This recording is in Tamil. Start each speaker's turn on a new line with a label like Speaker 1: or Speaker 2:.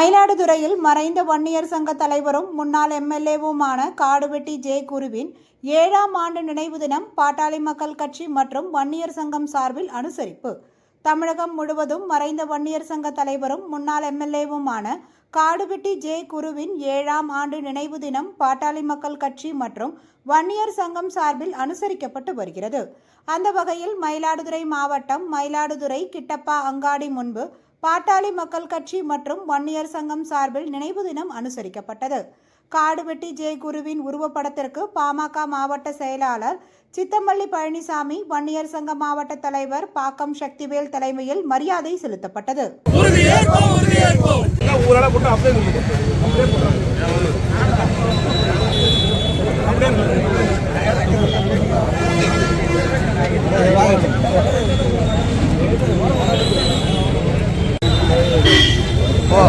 Speaker 1: மயிலாடுதுறையில் மறைந்த வன்னியர் சங்க தலைவரும் முன்னாள் எம்எல்ஏவுமான காடுவெட்டி ஜே குருவின் ஏழாம் ஆண்டு நினைவு தினம் பாட்டாளி மக்கள் கட்சி மற்றும் வன்னியர் சங்கம் சார்பில் அனுசரிப்பு. தமிழகம் முழுவதும் மறைந்த வன்னியர் சங்க தலைவரும் முன்னாள் எம்எல்ஏவுமான காடுவெட்டி ஜே குருவின் ஏழாம் ஆண்டு நினைவு தினம் பாட்டாளி மக்கள் கட்சி மற்றும் வன்னியர் சங்கம் சார்பில் அனுசரிக்கப்பட்டு வருகிறது. அந்த வகையில் மயிலாடுதுறை மாவட்டம் மயிலாடுதுறை கிட்டப்பா அங்காடி முன்பு பாட்டாளி மக்கள் கட்சி மற்றும் வன்னியர் சங்கம் சார்பில் நினைவு தினம் அனுசரிக்கப்பட்டது. காடுவெட்டி ஜே குருவின் உருவப்படத்திற்கு பாமக மாவட்ட செயலாளர் சித்தம்பள்ளி பழனிசாமி வன்னியர் சங்க மாவட்ட தலைவர் பாக்கம் சக்திவேல் தலைமையில் மரியாதை செலுத்தப்பட்டது.
Speaker 2: அப்படியே ഓ